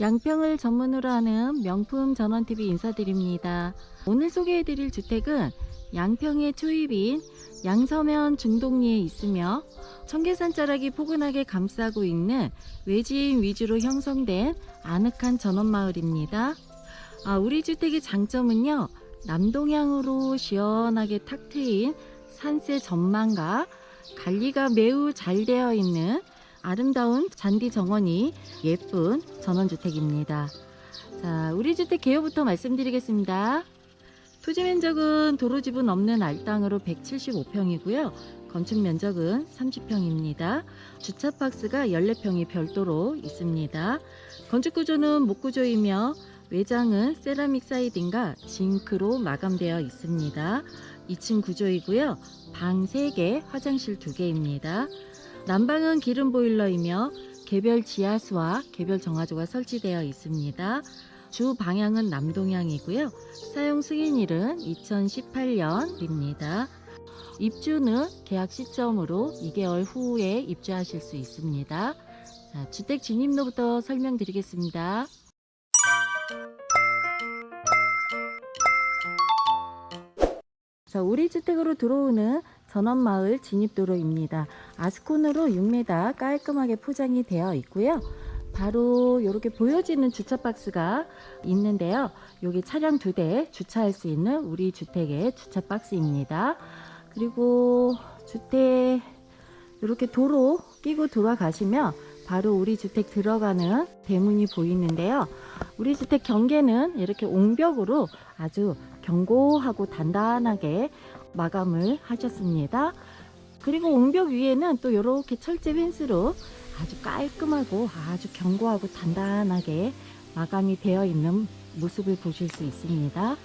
양평을 전문으로 하는 명품 전원TV 인사드립니다. 오늘 소개해드릴 주택은 양평의 초입인 양서면 중동리에 있으며 청계산 자락이 포근하게 감싸고 있는 외지인 위주로 형성된 아늑한 전원마을입니다. 아, 우리 주택의 장점은요, 남동향으로 시원하게 탁 트인 산세 전망과 관리가 매우 잘 되어 있는 아름다운 잔디 정원이 예쁜 전원주택입니다. 자, 우리 주택 개요부터 말씀드리겠습니다. 토지 면적은 도로집은 없는 알땅으로 175평이고요. 건축 면적은 30평입니다. 주차 박스가 14평이 별도로 있습니다. 건축 구조는 목구조이며 외장은 세라믹 사이딩과 징크로 마감되어 있습니다. 2층 구조이고요. 방 3개, 화장실 2개입니다. 난방은 기름 보일러이며 개별 지하수와 개별 정화조가 설치되어 있습니다. 주 방향은 남동향이고요. 사용 승인일은 2018년입니다. 입주는 계약 시점으로 2개월 후에 입주하실 수 있습니다. 자, 주택 진입로부터 설명드리겠습니다. 자, 우리 주택으로 들어오는 전원마을 진입도로입니다. 아스콘으로 6m 깔끔하게 포장이 되어 있고요. 바로 이렇게 보여지는 주차 박스가 있는데요. 여기 차량 두 대 주차할 수 있는 우리 주택의 주차 박스입니다. 그리고 주택 이렇게 도로 끼고 돌아가시면 바로 우리 주택 들어가는 대문이 보이는데요. 우리 주택 경계는 이렇게 옹벽으로 아주 견고하고 단단하게 마감을 하셨습니다. 그리고 옹벽 위에는 또 이렇게 철제 펜스로 아주 깔끔하고 아주 견고하고 단단하게 마감이 되어 있는 모습을 보실 수 있습니다.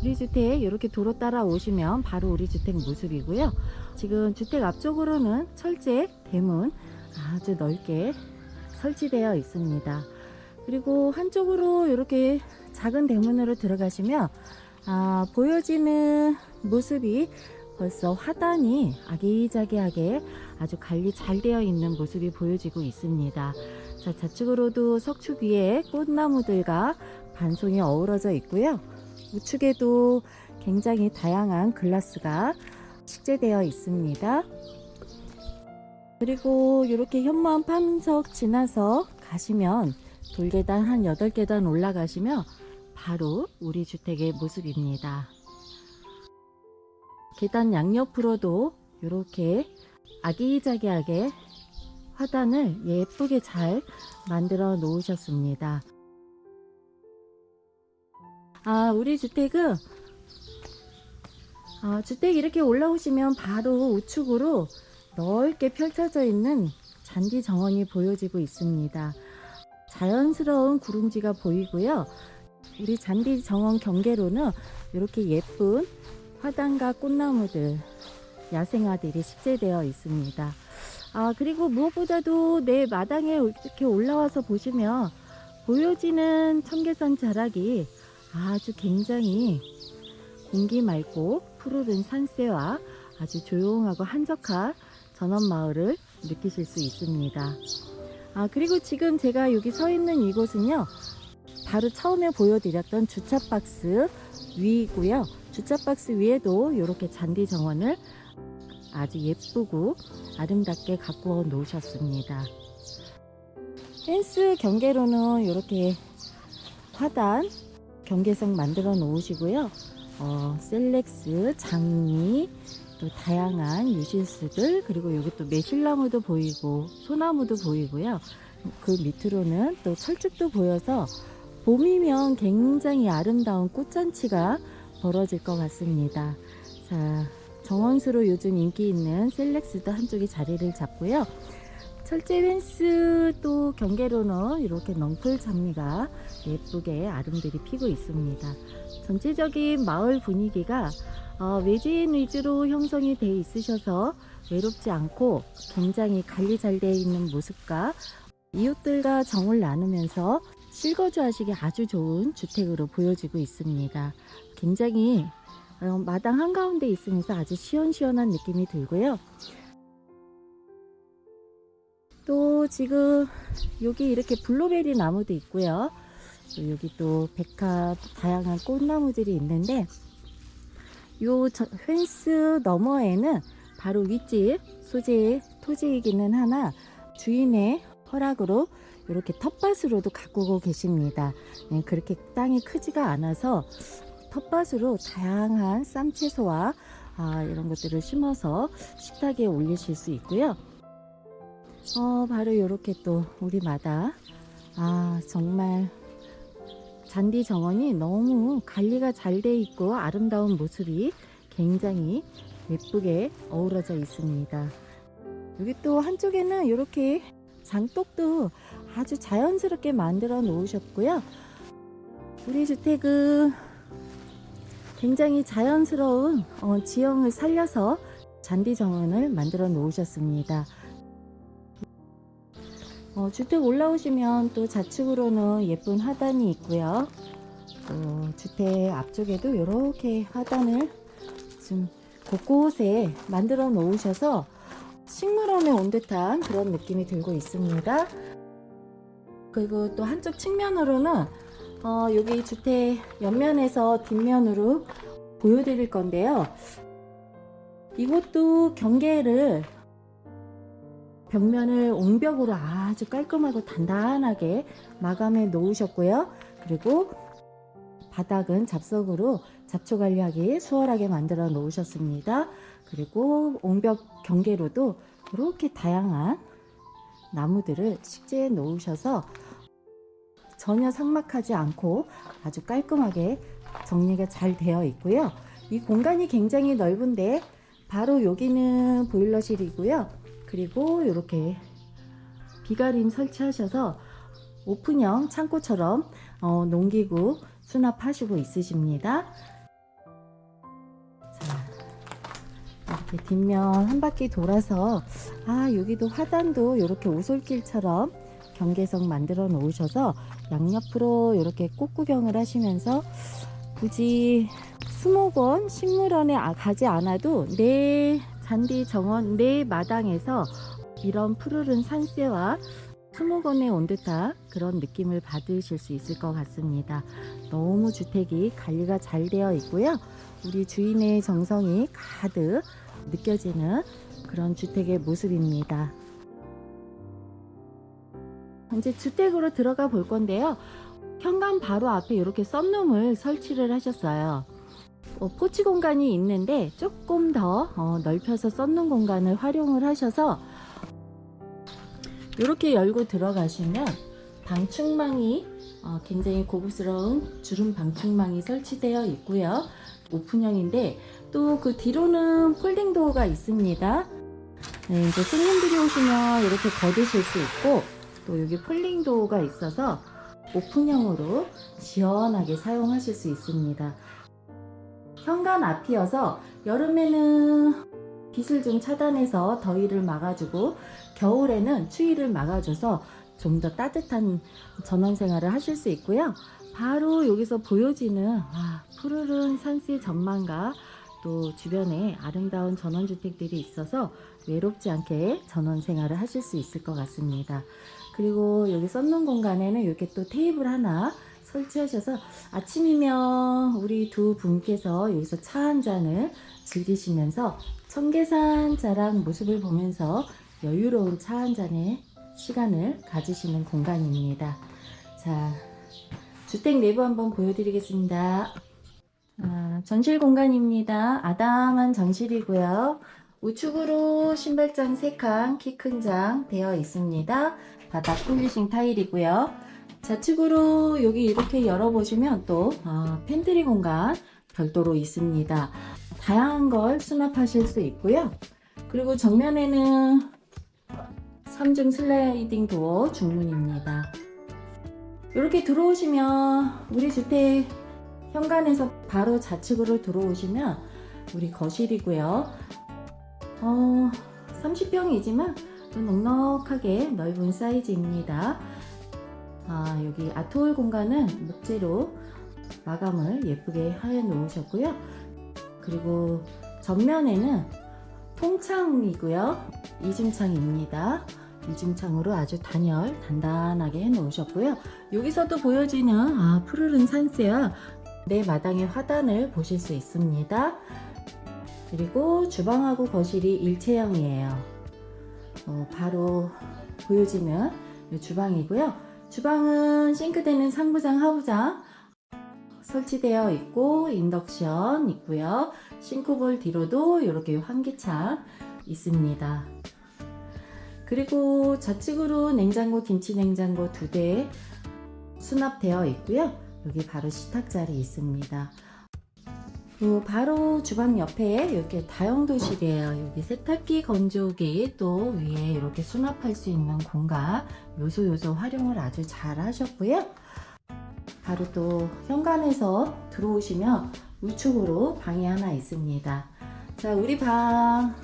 우리 주택 이렇게 도로 따라 오시면 바로 우리 주택 모습이고요. 지금 주택 앞쪽으로는 철제 대문 아주 넓게 설치되어 있습니다. 그리고 한쪽으로 이렇게 작은 대문으로 들어가시면 아, 보여지는 모습이 벌써 화단이 아기자기하게 아주 관리 잘 되어 있는 모습이 보여지고 있습니다. 자, 좌측으로도 석축 위에 꽃나무들과 반송이 어우러져 있고요. 우측에도 굉장히 다양한 글라스가 식재되어 있습니다. 그리고 이렇게 현무암 판석 지나서 가시면 돌계단 한 8계단 올라가시면 바로 우리 주택의 모습입니다. 계단 양옆으로도 이렇게 아기자기하게 화단을 예쁘게 잘 만들어 놓으셨습니다. 아, 우리 주택은 아, 주택 이렇게 올라오시면 바로 우측으로 넓게 펼쳐져 있는 잔디 정원이 보여지고 있습니다. 자연스러운 구름지가 보이고요. 우리 잔디 정원 경계로는 이렇게 예쁜 화단과 꽃나무들, 야생화들이 식재되어 있습니다. 아, 그리고 무엇보다도 내 마당에 이렇게 올라와서 보시면 보여지는 청계산 자락이 아주 굉장히 공기 맑고 푸르른 산세와 아주 조용하고 한적한 전원 마을을 느끼실 수 있습니다. 아, 그리고 지금 제가 여기 서 있는 이곳은요, 바로 처음에 보여드렸던 주차 박스 위이고요. 주차 박스 위에도 이렇게 잔디 정원을 아주 예쁘고 아름답게 가꾸어 놓으셨습니다. 펜스 경계로는 이렇게 화단 경계선 만들어 놓으시고요. 어, 셀렉스, 장미, 또 다양한 유실수들 그리고 여기 또 매실나무도 보이고 소나무도 보이고요. 그 밑으로는 또 철쭉도 보여서 봄이면 굉장히 아름다운 꽃잔치가 벌어질 것 같습니다. 자, 정원수로 요즘 인기 있는 셀렉스도 한쪽에 자리를 잡고요. 철제 펜스 또 경계로는 이렇게 넝풀 장미가 예쁘게 아름들이 피고 있습니다. 전체적인 마을 분위기가 어, 외지인 위주로 형성이 돼 있으셔서 외롭지 않고 굉장히 관리 잘 되어 있는 모습과 이웃들과 정을 나누면서 실거주 하시기 아주 좋은 주택으로 보여지고 있습니다. 굉장히 어, 마당 한가운데 있으면서 아주 시원시원한 느낌이 들고요. 또 지금 여기 이렇게 블루베리 나무도 있고요. 또 여기 또 백합 다양한 꽃나무들이 있는데 요 저- 펜스 너머에는 바로 윗집 소재의 토지이기는 하나 주인의 허락으로 이렇게 텃밭으로도 가꾸고 계십니다. 네, 그렇게 땅이 크지가 않아서 텃밭으로 다양한 쌈채소와 아, 이런 것들을 심어서 식탁에 올리실 수 있고요. 어, 바로 이렇게 또 우리 마다 아, 정말 잔디 정원이 너무 관리가 잘 돼 있고 아름다운 모습이 굉장히 예쁘게 어우러져 있습니다. 여기 또 한쪽에는 이렇게 장독도 아주 자연스럽게 만들어 놓으셨고요. 우리 주택은 굉장히 자연스러운 어, 지형을 살려서 잔디 정원을 만들어 놓으셨습니다. 어, 주택 올라오시면 또 좌측으로는 예쁜 화단이 있고요. 또 주택 앞쪽에도 이렇게 화단을 좀 곳곳에 만들어 놓으셔서 식물원에 온 듯한 그런 느낌이 들고 있습니다. 그리고 또 한쪽 측면으로는 어, 여기 주택 옆면에서 뒷면으로 보여드릴 건데요. 이곳도 경계를 벽면을 옹벽으로 아주 깔끔하고 단단하게 마감해 놓으셨고요. 그리고 바닥은 잡석으로 잡초 관리하기 수월하게 만들어 놓으셨습니다. 그리고 옹벽 경계로도 이렇게 다양한 나무들을 식재해 놓으셔서 전혀 삭막하지 않고 아주 깔끔하게 정리가 잘 되어 있고요. 이 공간이 굉장히 넓은데 바로 여기는 보일러실이고요. 그리고 이렇게 비가림 설치하셔서 오픈형 창고처럼 어, 농기구 수납하시고 있으십니다. 이렇게 뒷면 한 바퀴 돌아서 아 여기도 화단도 이렇게 오솔길처럼 경계석 만들어 놓으셔서 양옆으로 이렇게 꽃 구경을 하시면서 굳이 수목원 식물원에 아- 가지 않아도 내 잔디 정원 내 마당에서 이런 푸르른 산세와 수목원에 온 듯한 그런 느낌을 받으실 수 있을 것 같습니다. 너무 주택이 관리가 잘 되어 있고요. 우리 주인의 정성이 가득 느껴지는 그런 주택의 모습입니다. 이제 주택으로 들어가 볼 건데요. 현관 바로 앞에 이렇게 썬룸을 설치를 하셨어요. 어, 포치 공간이 있는데 조금 더 어, 넓혀서 썬룸 공간을 활용을 하셔서 이렇게 열고 들어가시면 방충망이 어, 굉장히 고급스러운 주름 방충망이 설치되어 있고요. 오픈형인데 또 그 뒤로는 폴딩 도어가 있습니다. 네, 이제 손님들이 오시면 이렇게 걷으실 수 있고 또 여기 폴딩 도어가 있어서 오픈형으로 시원하게 사용하실 수 있습니다. 현관 앞이어서 여름에는 빛을 좀 차단해서 더위를 막아주고 겨울에는 추위를 막아줘서 좀 더 따뜻한 전원 생활을 하실 수 있고요. 바로 여기서 보여지는 아, 푸르른 산세 전망과 또 주변에 아름다운 전원주택들이 있어서 외롭지 않게 전원 생활을 하실 수 있을 것 같습니다. 그리고 여기 썬룸 공간에는 이렇게 또 테이블 하나 설치하셔서 아침이면 우리 두 분께서 여기서 차 한 잔을 즐기시면서 청계산 자락 모습을 보면서 여유로운 차 한 잔의 시간을 가지시는 공간입니다. 자, 주택 내부 한번 보여드리겠습니다. 아, 전실 공간입니다. 아담한 전실이고요. 우측으로 신발장 3칸, 키 큰 장 되어 있습니다. 바닥 폴리싱 타일이고요. 좌측으로 여기 이렇게 열어보시면 또 아, 팬트리 공간 별도로 있습니다. 다양한 걸 수납하실 수 있고요. 그리고 정면에는 3중 슬라이딩 도어 중문입니다. 이렇게 들어오시면 우리 주택 현관에서 바로 좌측으로 들어오시면 우리 거실이고요. 어, 30평이지만 또 넉넉하게 넓은 사이즈입니다. 아, 여기 아트홀 공간은 목재로 마감을 예쁘게 해 놓으셨고요. 그리고 전면에는 통창이고요. 이중창입니다. 이중창으로 아주 단열, 단단하게 해 놓으셨고요. 여기서도 보여지는 아, 푸르른 산세와 내 마당의 화단을 보실 수 있습니다. 그리고 주방하고 거실이 일체형이에요. 어, 바로 보여지는 이 주방이고요. 주방은 싱크대는 상부장, 하부장 설치되어 있고 인덕션 있고요. 싱크볼 뒤로도 이렇게 환기창 있습니다. 그리고 좌측으로 냉장고, 김치 냉장고 두 대 수납되어 있고요. 여기 바로 식탁 자리 있습니다. 그 바로 주방 옆에 이렇게 다용도실이에요. 여기 세탁기, 건조기 또 위에 이렇게 수납할 수 있는 공간 요소 요소 활용을 아주 잘 하셨고요. 바로 또 현관에서 들어오시면 우측으로 방이 하나 있습니다. 자, 우리 방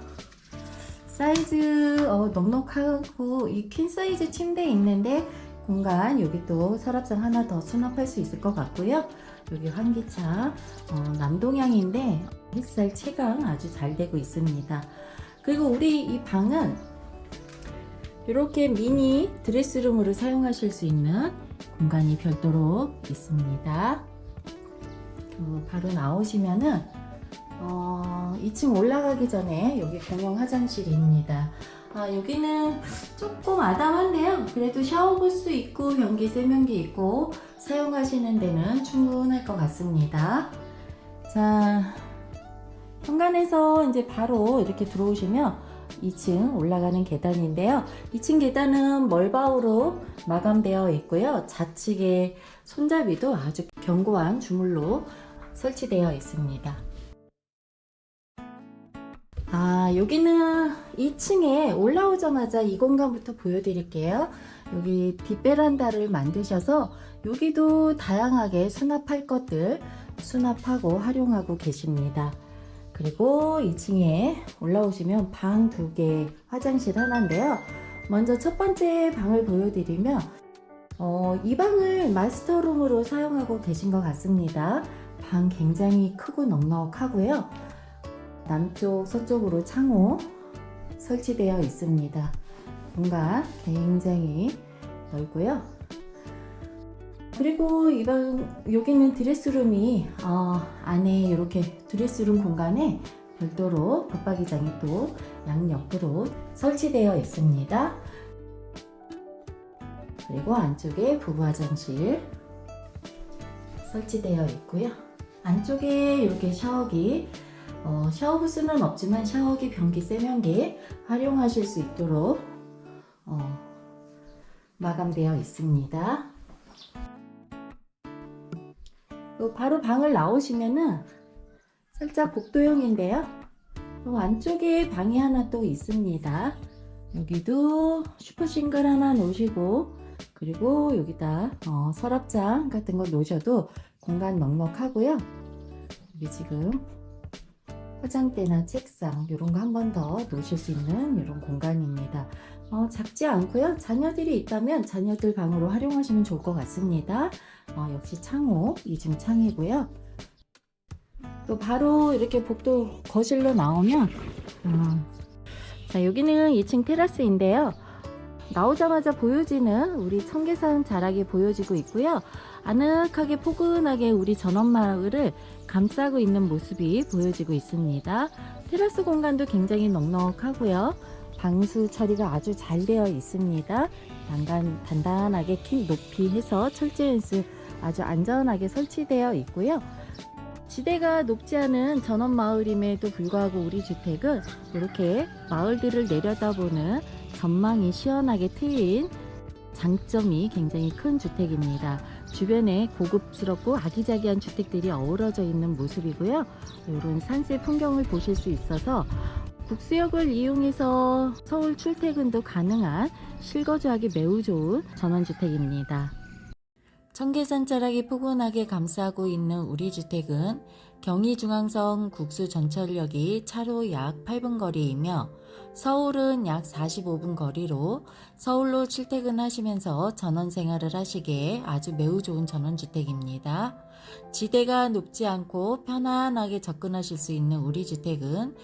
사이즈 어, 넉넉하고 이 퀸 사이즈 침대 있는데 공간 여기 또 서랍장 하나 더 수납할 수 있을 것 같고요. 여기 환기창 어, 남동향인데 햇살 채광 아주 잘 되고 있습니다. 그리고 우리 이 방은 이렇게 미니 드레스룸으로 사용하실 수 있는 공간이 별도로 있습니다. 그 바로 나오시면은 어, 2층 올라가기 전에 여기 공용 화장실입니다. 아, 여기는 조금 아담한데요. 그래도 샤워 부스 있고 변기 세면기 있고 사용하시는 데는 충분할 것 같습니다. 자, 현관에서 이제 바로 이렇게 들어오시면 2층 올라가는 계단인데요. 2층 계단은 멀바우로 마감되어 있고요. 좌측에 손잡이도 아주 견고한 주물로 설치되어 있습니다. 아, 여기는 2층에 올라오자마자 이 공간부터 보여드릴게요. 여기 뒷베란다를 만드셔서 여기도 다양하게 수납할 것들 수납하고 활용하고 계십니다. 그리고 2층에 올라오시면 방 두 개, 화장실 하나인데요. 먼저 첫 번째 방을 보여드리면 어, 이 방을 마스터룸으로 사용하고 계신 것 같습니다. 방 굉장히 크고 넉넉하고요. 남쪽, 서쪽으로 창호 설치되어 있습니다. 공간 굉장히 넓고요. 그리고 이방 여기는 드레스룸이 어, 안에 이렇게 드레스룸 공간에 별도로 붙박이장이 또 양옆으로 설치되어 있습니다. 그리고 안쪽에 부부 화장실 설치되어 있고요. 안쪽에 이렇게 샤워기 어, 샤워 부스는 없지만 샤워기, 변기, 세면기 활용하실 수 있도록 어, 마감되어 있습니다. 또 바로 방을 나오시면은 살짝 복도형인데요. 또 안쪽에 방이 하나 또 있습니다. 여기도 슈퍼싱글 하나 놓으시고 그리고 여기다 어, 서랍장 같은 거 놓으셔도 공간 넉넉하고요. 여기 지금 화장대나 책상 이런 거 한 번 더 놓으실 수 있는 이런 공간입니다. 어, 작지 않고요. 자녀들이 있다면 자녀들 방으로 활용하시면 좋을 것 같습니다. 어, 역시 창호 이중 창이고요. 또 바로 이렇게 복도 거실로 나오면 어, 자 여기는 2층 테라스인데요. 나오자마자 보여지는 우리 청계산 자락이 보여지고 있고요. 아늑하게 포근하게 우리 전원마을을 감싸고 있는 모습이 보여지고 있습니다. 테라스 공간도 굉장히 넉넉하고요. 방수 처리가 아주 잘 되어 있습니다. 단단, 단단하게 키 높이 해서 철제 연수 아주 안전하게 설치되어 있고요. 지대가 높지 않은 전원 마을임에도 불구하고 우리 주택은 이렇게 마을들을 내려다보는 전망이 시원하게 트인 장점이 굉장히 큰 주택입니다. 주변에 고급스럽고 아기자기한 주택들이 어우러져 있는 모습이고요. 이런 산세 풍경을 보실 수 있어서 국수역을 이용해서 서울 출퇴근도 가능한 실거주하기 매우 좋은 전원주택입니다. 청계산 자락이 포근하게 감싸고 있는 우리 주택은 경의중앙선 국수 전철역이 차로 약 8분 거리이며 서울은 약 45분 거리로 서울로 출퇴근하시면서 전원 생활을 하시기에 아주 매우 좋은 전원주택입니다. 지대가 높지 않고 편안하게 접근하실 수 있는 우리 주택은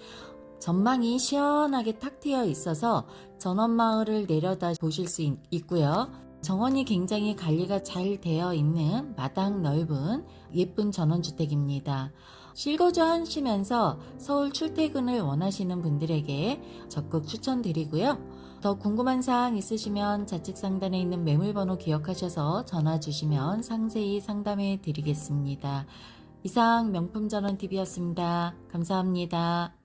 전망이 시원하게 탁 트여 있어서 전원마을을 내려다 보실 수 있- 있고요. 정원이 굉장히 관리가 잘 되어 있는 마당 넓은 예쁜 전원주택입니다. 실거주 하시면서 서울 출퇴근을 원하시는 분들에게 적극 추천드리고요. 더 궁금한 사항 있으시면 좌측 상단에 있는 매물번호 기억하셔서 전화 주시면 상세히 상담해 드리겠습니다. 이상 명품전원TV였습니다. 감사합니다.